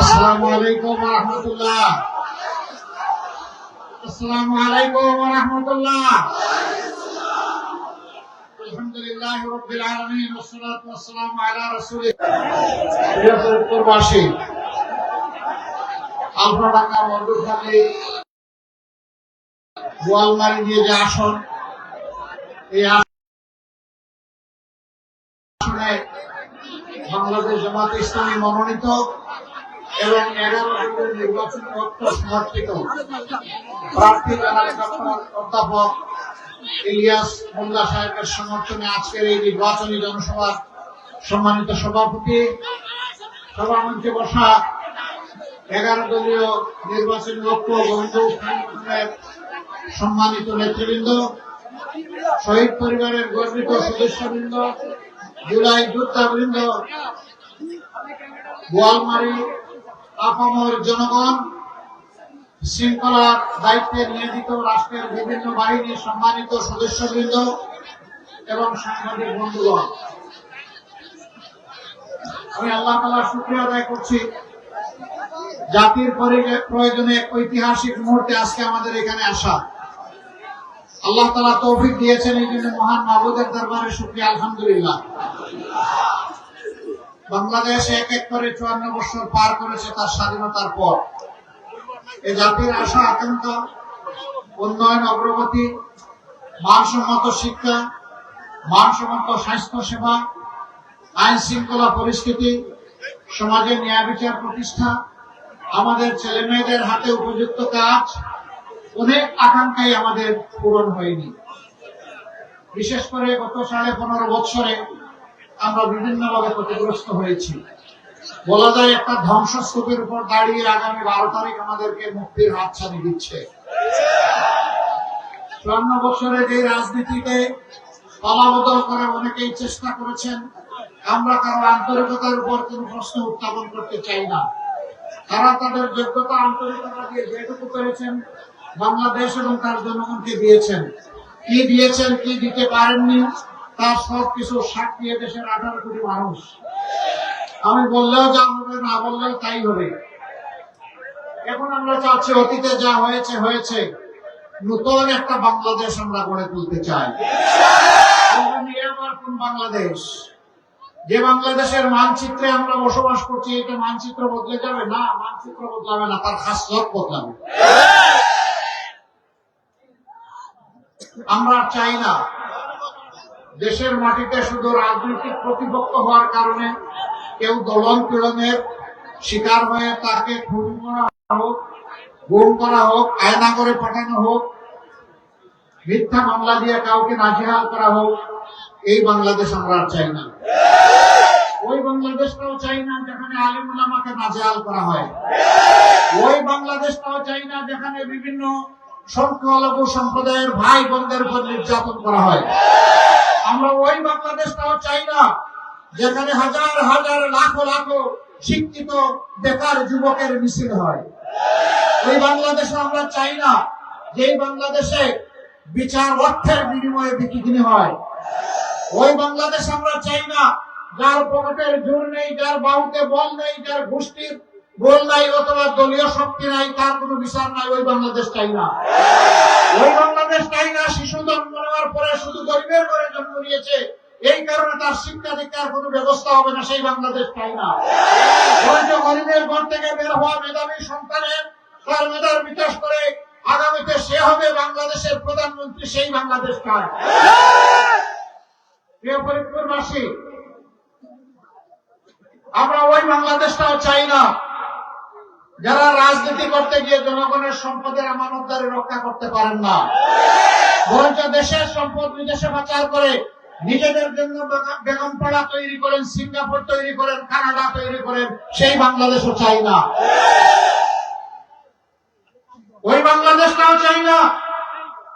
আসসালামু বোয়ালমারি দিয়ে যে আসন এই আসনে বাংলাদেশ জামাত ইসলামী মনোনীত এবং এগারো জনের নির্বাচন সমর্থিত প্রার্থী অধ্যাপক ইলিয়াস মোল্লা সাহেবের সমর্থনে আজকের এই নির্বাচনী জনসভার সম্মানিত সভাপতি, সভামঞ্চে বসা এগারো দলীয় নির্বাচনী ঐক্য গোবিন্দ সম্মানিত নেতৃবৃন্দ, শহীদ পরিবারের গর্বিত সদস্যবৃন্দ জুলাই যোদ্ধাবৃন্দ গোয়ালমারি আপামর জনগণ, শৃঙ্খলার দায়িত্বে নিয়োজিত রাষ্ট্রের বিভিন্ন বাহিনীর সম্মানিত সদস্যবৃন্দ এবং সাংবাদিক বন্ধুগণ। আমি আল্লাহ তালা শুক্রিয়া আদায় করছি। জাতির পরি- প্রয়োজনে ঐতিহাসিক মুহূর্তে আজকে আমাদের এখানে আসা। আল্লাহ তালা তৌফিক দিয়েছেন এই জন্য মহান মাহবুদের দরবারে শুক্রিয়া, আলহামদুলিল্লাহ। বাংলাদেশ এক এক করে চুয়ান্ন বছর পার করেছে তার স্বাধীনতার পর। এ জাতির আশা, আকাঙ্ক্ষা, উন্নয়ন, অগ্রগতি, মানসম্মত শিক্ষা, মানসম্মত স্বাস্থ্য সেবা আইন শৃঙ্খলা পরিস্থিতি সমাজে ন্যায় বিচার প্রতিষ্ঠা, আমাদের ছেলে মেয়েদের হাতে উপযুক্ত কাজ অনেক আকাঙ্ক্ষাই আমাদের পূরণ হয়নি। বিশেষ করে গত সাড়ে পনেরো বছরে আমরা বিভিন্নভাবে ক্ষতিগ্রস্ত হয়েছি। বলা যায় একটা ধ্বংসস্তূপের উপর দাঁড়িয়ে আগামী বারো তারিখ আমাদেরকে মুক্তির হাতছানি দিচ্ছে। চুয়ান্ন বছরে যে রাজনীতিতে পালাবদল করে অনেকেই চেষ্টা করেছেন, আমরা কারও আন্তরিকতার উপর কোনো প্রশ্ন উত্থাপন করতে চাই না। তারা তাদের যোগ্যতা, আন্তরিকতা দিয়ে যেটুকু পেরেছেন বাংলাদেশ এবং তার জনগণকে দিয়েছেন। কি দিয়েছেন, কি দিতে পারেননি, তার সব কিছু সাক্ষী দেশের আঠারো কোটি মানুষ। আমি বললেও যা হবে, না বললেও তাই হবে। এখন আমরা চাচ্ছি অতীতে যা হয়েছে হয়েছে। নতুন একটা বাংলাদেশ আমরা গড়ে তুলতে চাই। বাংলাদেশ? যে বাংলাদেশের মানচিত্রে আমরা বসবাস করছি, এটা মানচিত্র বদলে যাবে? না, মানচিত্র বদলাবে না, তার খাস বদলাবে। আমরা চাই না। দেশের মাটিতে শুধু রাজনৈতিক প্রতিপক্ষ হওয়ার কারণে কেউ দলন পীড়নের শিকার হয়ে তাকে খুন করা হোক, গুম করা হোক, আয়না করে পাঠানো হোক, মিথ্যা মামলা দিয়ে কাউকে নাজেহাল করা হোক, এই বাংলাদেশ আমরা আর চাই না। ওই বাংলাদেশটাও চাই না যেখানে আলিমুলামাকে নাজেহাল করা হয়। ওই বাংলাদেশটাও চাই না যেখানে বিভিন্ন সংখ্যালঘু সম্প্রদায়ের ভাই বোনদের উপর নির্যাতন করা হয়। আমরা ওই বাংলাদেশটাও চাই না, যেখানে হাজার হাজার শিক্ষিত, বেকার যুবকের মিছিল হয়। ওই বাংলাদেশে আমরা চাই না, যে বাংলাদেশে বিচার অর্থের বিনিময়ে বিক্রি হয়। ওই বাংলাদেশ আমরা চাই না, যার পকেটের জোর নেই, যার বাহুতে বল নেই, যার গোষ্ঠীর বল নাই অথবা দলীয় শক্তি নাই, তার কোনো বিচার নাই, ওই বাংলাদেশ চাই না? ওই বাংলাদেশ চাই না? শিশু জন্ম নেওয়ার পরে শুধু গরিবের ঘরে জন্ম নিয়েছে, এই কারণে তার শিক্ষা দীক্ষার ব্যবস্থা হবে না, সেই বাংলাদেশ চাই না? গরিবের ঘর থেকে বের হওয়া মেধাবী সন্তানের, তার মেধার বিকাশ করে আগামীতে সে হবে বাংলাদেশের প্রধানমন্ত্রী, সেই বাংলাদেশ চায় ফরিদপুরবাসী আমরা ওই বাংলাদেশটাও চাই না। যারা রাজনীতি করতে গিয়ে জনগণের সম্পদের আমানতদারি রক্ষা করতে পারেন না। বরঞ্চ দেশের সম্পদ বিদেশে পাচার করে নিজেদের জন্য বেগম- বেগমপাড়া তৈরি করেন, সিঙ্গাপুর তৈরি করেন, কানাডা তৈরি করেন, সেই বাংলাদেশও চাই না। ওই বাংলাদেশটাও চাই না।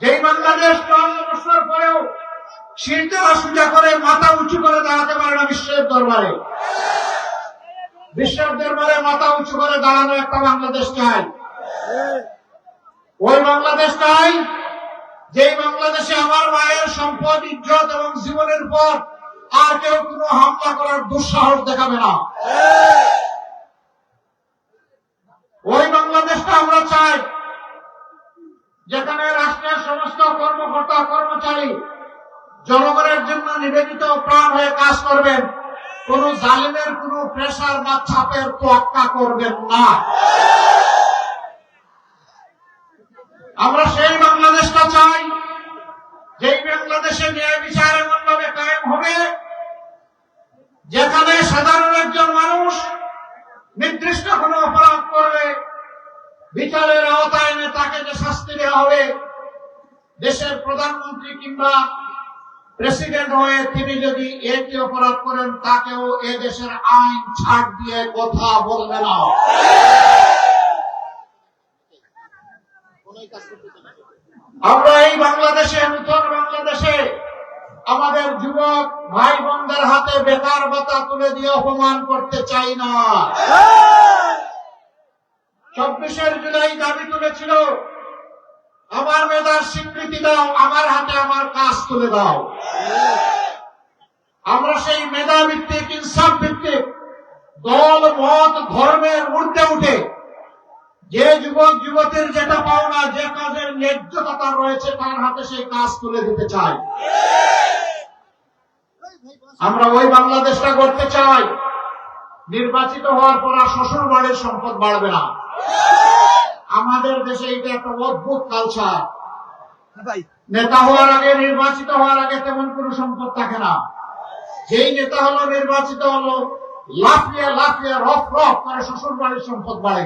যেই বাংলাদেশ চুয়ান্ন বছর পরেও শিরদারা সোজা করে মাথা উঁচু করে দাঁড়াতে পারে না বিশ্বের দরবারে। বিশ্বের দরবারে মাথা উঁচু করে দাঁড়ানো একটা বাংলাদেশ চাই। ওই বাংলাদেশ চাই, যেই বাংলাদেশে আমার মায়ের সম্পদ, ইজ্জত এবং জীবনের পর আর কেউ কোনো হামলা করার দুঃসাহস দেখাবে না। ওই বাংলাদেশটা আমরা চাই, যেখানে রাষ্ট্রের সমস্ত কর্মকর্তা, কর্মচারী জনগণের জন্য নিবেদিত প্রাণ হয়ে কাজ করবেন। কোন জালিমের, কোন প্রেশার বা ছাপের তোয়াক্কা করবেন না। আমরা সেই বাংলাদেশটা চাই, যেই বাংলাদেশে ন্যায় বিচার এমন ভাবে কায়েম হবে, যেখানে সাধারণ একজন মানুষ নির্দিষ্ট কোন অপরাধ করবে বিচারের আওতায় এনে তাকে যে শাস্তি দেওয়া হবে, দেশের প্রধানমন্ত্রী কিংবা প্রেসিডেন্ট হয়ে তিনি যদি একই অপরাধ করেন তাকেও এ দেশের আইন ছাড় দিয়ে কথা বলবে না। আমরা এই বাংলাদেশে নূতন বাংলাদেশে আমাদের যুবক ভাই বোনদের হাতে বেকার ভাতা তুলে দিয়ে অপমান করতে চাই না। চব্বিশের জুলাই দাবি তুলেছিল আমার মেধার স্বীকৃতি দাও, আমার হাতে আমার কাজ তুলে দাও। আমরা সেই মেধা ভিত্তিক ইনসাফ ভিত্তিক, দল, মত, ধর্মের ঊর্ধ্বে উঠে যে যুবক, যুবতীর যেটা পাওনা, যে কাজের ন্যায্যতা তার রয়েছে, তার হাতে সেই কাজ তুলে দিতে চাই। আমরা ওই বাংলাদেশটা করতে চাই। নির্বাচিত হওয়ার পর শ্বশুর বাড়ির সম্পদ বাড়বে না। আমাদের দেশে এটা একটা অদ্ভুত কালচার নেতা হওয়ার আগে নির্বাচিত হওয়ার আগে তেমন কোনো সম্পদ থাকে না। যেই নেতা হলো নির্বাচিত হলো লাফিয়ে লাফিয়ে রফ রফ করে শ্বশুর বাড়ির সম্পদ বাড়ে।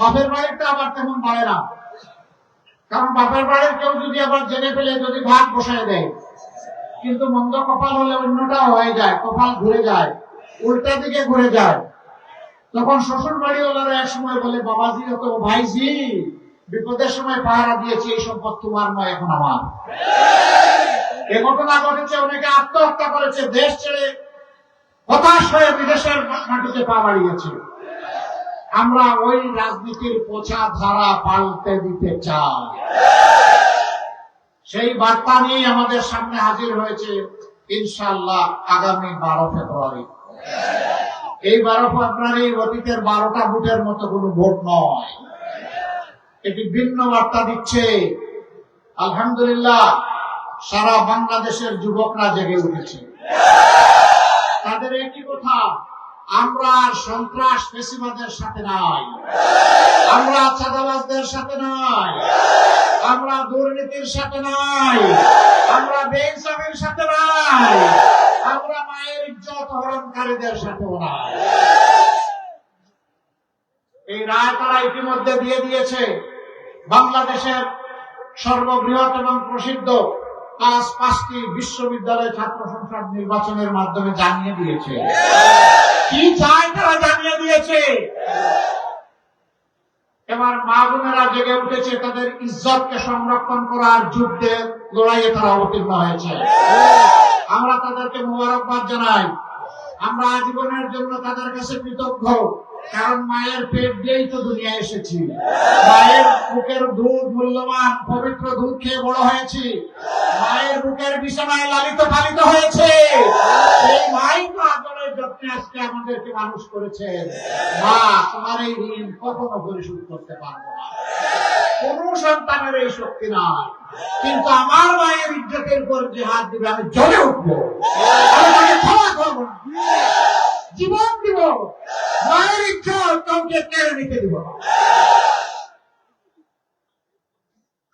বাপের বাড়িটা আবার তেমন বাড়ে না। কারণ বাপের বাড়ির কেউ যদি আবার জেনে ফেলে যদি ভাগ বসায় দেয় কিন্তু মন্দ কপাল হলে অন্যটাও হয়ে যায় কপাল ঘুরে যায় উল্টা দিকে ঘুরে যায়। তখন শ্বশুর বাড়িওয়ালারা এক সময় বলে, বাবাজি তো ভাইজি, বিপদের সময় পাহারা দিয়েছে, এই সম্পদ তোমার নয়, এখন আমার। এ ঘটনা ঘটেছে, অনেকে আত্মহত্যা করেছে, দেশ ছেড়ে হতাশ হয়ে বিদেশের মাটিতে পা বাড়িয়েছে। আমরা ওই রাজনীতির পোছা ধারা পাল্টে দিতে চাই। সেই বার্তা নিয়ে আমাদের সামনে হাজির হয়েছে ইনশাল্লাহ আগামী বারো ফেব্রুয়ারি। এই বারো ফেব্রুয়ারি অতীতের বারোটা ভোটের মতো কোনো ভোট নয়। এটি ভিন্ন বার্তা দিচ্ছে। আলহামদুলিল্লাহ, সারা বাংলাদেশের যুবকরা জেগে উঠেছে। তাদের একই কথা, আমরা সন্ত্রাস পেশিবাদের সাথে নাই। আমরা চাঁদাবাজদের সাথে নাই। আমরা দুর্নীতির সাথে নাই। আমরা বেইনসাফের সাথে নাই। আমরা মায়ের ইজ্জত হরণকারীদের নাই এই রায় তারা ইতিমধ্যে দিয়ে দিয়েছে। বাংলাদেশের সর্ববৃহৎ এবং প্রসিদ্ধ পাঁচ পাঁচটি বিশ্ববিদ্যালয় ছাত্র সংসদ নির্বাচনের মাধ্যমে জানিয়ে দিয়েছে। কি চায় তারা জানিয়ে দিয়েছে? এবার মা বোনেরা জেগে উঠেছে, তাদের ইজ্জতকে সংরক্ষণ করার যুদ্ধে লড়াইয়ে তারা অবতীর্ণ হয়েছে। আমরা তাদেরকে মোবারকবাদ জানাই। আমরা আজীবনের জন্য তাদের কাছে কৃতজ্ঞ। কারণ মায়ের পেট দিয়েই তো দুনিয়া এসেছি। মায়ের বুকের দুধ মূল্যবান, পবিত্র দুধ খেয়ে বড় হয়েছি। মায়ের বুকের বিছানায় লালিত পালিত হয়েছে। এই মাই তো আদরের যত্নে আজকে আমাদেরকে মানুষ করেছে। মা, তোমার এই ঋণ কখনো পরিশোধ করতে পারব না। সন্তানের এই শক্তি নাই। কিন্তু আমার মায়ের ইজ্জতের উপর যে হাত দিবে, আমি উঠবো। জীবন দিব। মায়ের কাউকে কেড়ে নিতে দিব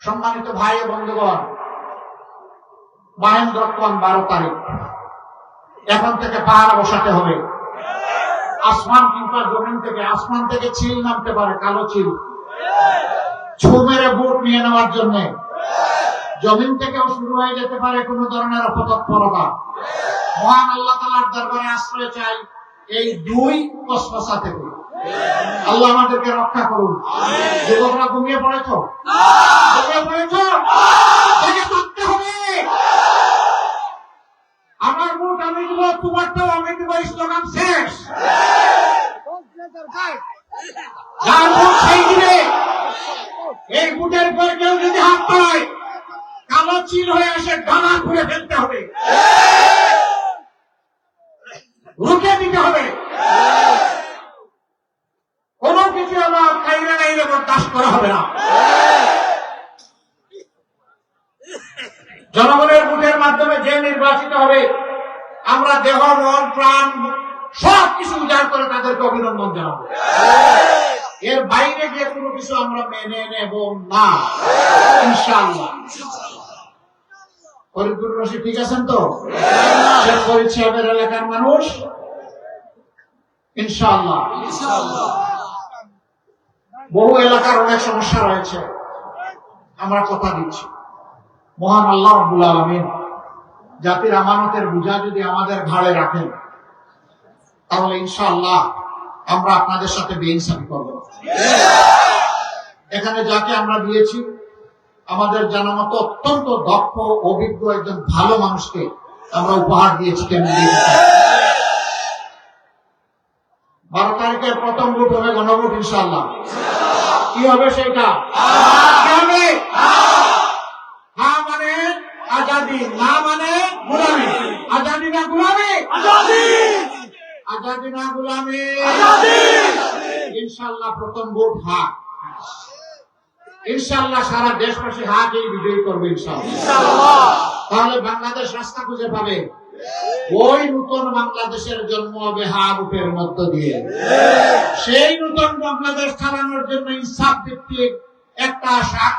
সম্মানিত ভাই ও বন্ধুগণ, মহেন্দ্রক্ষণ বারো তারিখ। এখন থেকে পাহাড় বসাতে হবে। আসমান কিংবা জমিন থেকে, আসমান থেকে চিল নামতে পারে, কালো চিল। ছু মেরে বুট নিয়ে নেওয়ার জন্য। জমিন থেকেও শুরু হয়ে যেতে পারে কোন ধরনের অপতৎপরতা। মহান আল্লাহ তালার দরবারে আশ্রয় চাই এই দুই কসমসা থেকে। আল্লাহ আমাদেরকে রক্ষা করুন। যুবকরা ঘুমিয়ে পড়েছ? ঘুমিয়ে পড়েছ? থাকতে হবে। আমার বুট আমি দিব তোমারটাও আমি দিব স্লোগান শেষ। এই বুটের পর কেউ যদি হাত পায় কালো চিল হয়ে আসে ডানা খুলে ফেলতে হবে। রুখে দিতে হবে। কোন কিছু আমার কাইরে কাইরে বরদাস করা হবে না। জনগণের ভোটের মাধ্যমে যে নির্বাচিত হবে, আমরা দেহ, মন, প্রাণ সব কিছু উজাড় করে তাদেরকে অভিনন্দন জানাব। এর বাইরে যে কিছু আমরা মেনে নেব না। ইনশাআল্লাহ। ফরিদপুর রশি ঠিক আছেন তো? শেখ ফরিদ সাহেবের এলাকার মানুষ। ইনশাআল্লাহ। বহু এলাকার অনেক সমস্যা রয়েছে। আমরা কথা দিচ্ছি। মহান আল্লাহ আব্দুল আলমিন জাতির আমানতের বোঝা যদি আমাদের ঘাড়ে রাখেন, তাহলে ইনশাআল্লাহ আমরা আপনাদের সাথে বেইনসাফি করব। এখানে যাকে আমরা দিয়েছি আমাদের জানা মতো অত্যন্ত দক্ষ অভিজ্ঞ একজন ভালো মানুষকে আমরা উপহার দিয়েছি বারো তারিখের প্রথম ভোট হবে গণভোট ইনশাআল্লাহ। কি হবে সেটা? হ্যাঁ মানে আজাদি না মানে গুলামি। আজাদি না গুলামি? আজাদি। না গুলামি। ইনশাআল্লাহ প্রথম ভোট হা। ইনশাআল্লাহ সারা দেশবাসী হাকেই বিজয়ী করবে ইনশাআল্লাহ। তাহলে বাংলাদেশ রাস্তা খুঁজে পাবে। ওই নতুন বাংলাদেশের জন্ম হবে হা রূপের মধ্য দিয়ে। সেই নতুন বাংলাদেশ চালানোর জন্য ইনসাফ ভিত্তিক একটা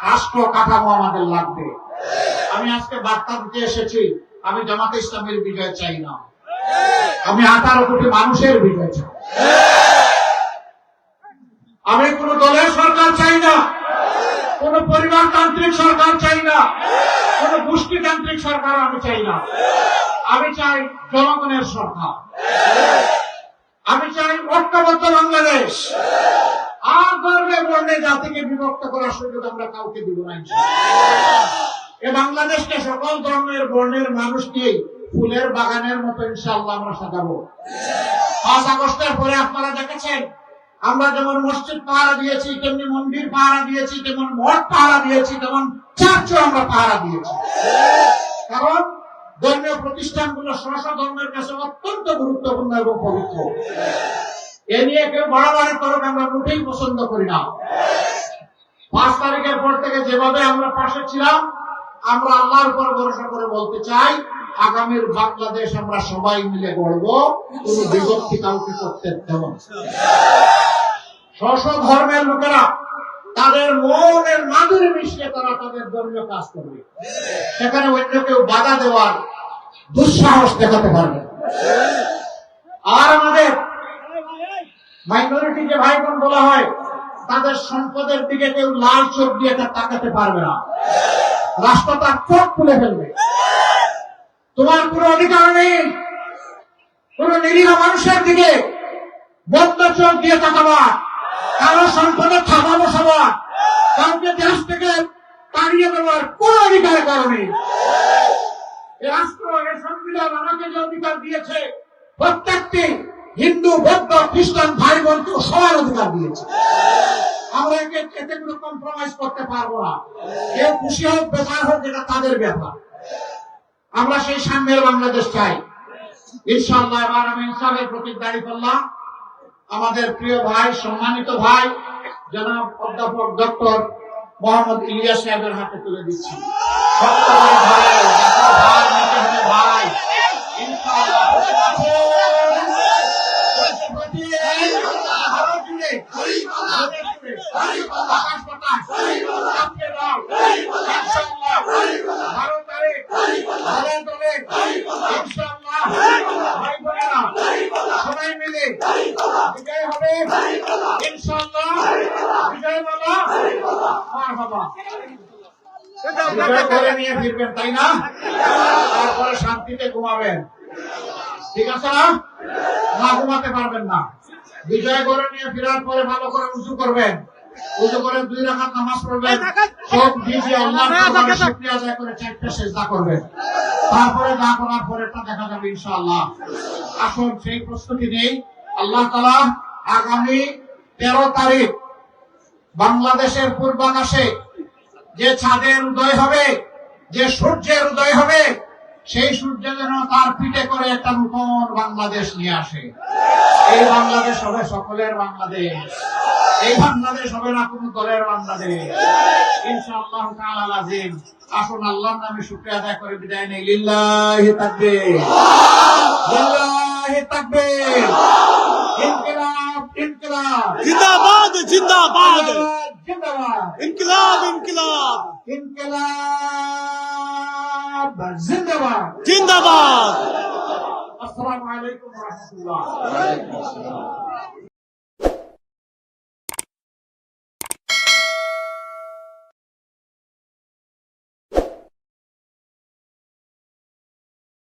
রাষ্ট্র কাঠামো আমাদের লাগবে। আমি আজকে বার্তা দিতে এসেছি আমি জামাতে ইসলামের বিজয় চাই না। আমি আঠারো কোটি মানুষের বিজয় চাই আমি কোন দলের সরকার চাই না কোন পরিবারতান্ত্রিক সরকার চাই না। কোন গোষ্ঠীতান্ত্রিক সরকার আমি চাই না। আমি চাই জনগণের সরকার। আমি চাই ঐক্যবদ্ধ বাংলাদেশ। আর ধর্মে বর্ণে জাতিকে বিভক্ত করার সুযোগ আমরা কাউকে দিব না এ বাংলাদেশকে সকল ধর্মের, বর্ণের মানুষ নিয়ে ফুলের বাগানের মতো ইনশাআল্লাহ আমরা সাজাবো। পাঁচ আগস্টের পরে আপনারা দেখেছেন আমরা যেমন মসজিদ পাহারা দিয়েছি, তেমনি মন্দির পাহারা দিয়েছি, তেমন মঠ পাহারা দিয়েছি, তেমন চার্চও আমরা পাহারা দিয়েছি। কারণ ধর্মীয় প্রতিষ্ঠানগুলো স্বশ ধর্মের কাছে অত্যন্ত গুরুত্বপূর্ণ এবং পবিত্র। এ নিয়ে কেউ বাড়াবাড়ি করুক আমরা মোটেই পছন্দ করি না। পাঁচ তারিখের পর থেকে যেভাবে আমরা পাশে ছিলাম, আমরা আল্লাহর উপর ভরসা করে বলতে চাই, আগামীর বাংলাদেশ আমরা সবাই মিলে গড়ব। কোন বিভক্তি কাউকে করতে দেব ধর্মের লোকেরা তাদের মনের মাধুরী মিশিয়ে তারা তাদের ধর্মীয় কাজ করবে। সেখানে অন্য কেউ বাধা দেওয়ার দুঃসাহস দেখাতে পারবে আর আমাদের মাইনরিটি যে ভাই বোন বলা হয়, তাদের সম্পদের দিকে কেউ লাল চোখ দিয়ে তাকাতে পারবে না। রাষ্ট্র তার চোখ খুলে ফেলবে। তোমার কোনো অধিকার নেই। কোন নিরীহ মানুষের দিকে বদ্ধ চোখ দিয়ে তাকাবার। কারও সম্পদে থাকা বসাবার কাউকে দেশ থেকে তাড়িয়ে দেওয়ার কোন অধিকার কারণে রাষ্ট্র, এ সংবিধান আমাকে যে অধিকার দিয়েছে, প্রত্যেকটি হিন্দু, বৌদ্ধ, খ্রিস্টান ভাই বোনকে সবার অধিকার দিয়েছে। আমরা একে এতে কোনো কম্প্রোমাইজ করতে পারব না। কেউ খুশি হোক বেকার হোক, এটা তাদের ব্যাপার। আমরা সেই সামনের বাংলাদেশ চাই। ইনশাআল্লাহ এবার আমি ইনসাফের প্রতীক দাঁড়িয়ে করলাম আমাদের প্রিয় ভাই, সম্মানিত ভাই, জনাব অধ্যাপক ডক্টর মোহাম্মদ ইলিয়াস সাহেবের হাতে তুলে দিচ্ছি। ভাই মিলে বিজয় হবে। বিজয় বাবা। মারহাবা বিজয় করে নিয়ে ফিরবেন তাই না? তারপরে শান্তিতে ঘুমাবেন। ঠিক আছে না? না ঘুমাতে পারবেন না। বিজয় করে নিয়ে ফেরার পরে ভালো করে উঁচু করবেন। উঁচু করে দুই রাখাত নামাজ পড়বেন সব ভিজে আল্লাহ শুক্রিয়া আদায় করে চারটা সেজদা করবেন। তারপরে যা করার পরেরটা দেখা যাবে ইনশাআল্লাহ। আসুন সেই প্রস্তুতি নেই। আল্লাহ আগামী তেরো তারিখ বাংলাদেশের পূর্বাকাশে যে চাঁদের উদয় হবে যে সূর্যের উদয় হবে সেই সূর্য যেন তার পিঠে করে একটা নতুন বাংলাদেশ নিয়ে আসে। এই বাংলাদেশ হবে সকলের বাংলাদেশ। এই বাংলাদেশ হবে না কোন দলের বাংলাদেশ ইনশাআল্লাহ আসুন আল্লাহর নামে শুকরিয়া আদায় করে বিদায় নেই। লিল্লাহি থাকবে লিল্লাহি জিন্দাবাদ জিন্দাবাদ। জিন্দাবাদ জিন্দাবাদ। জিন্দাবাদ। আসসালামু আলাইকুম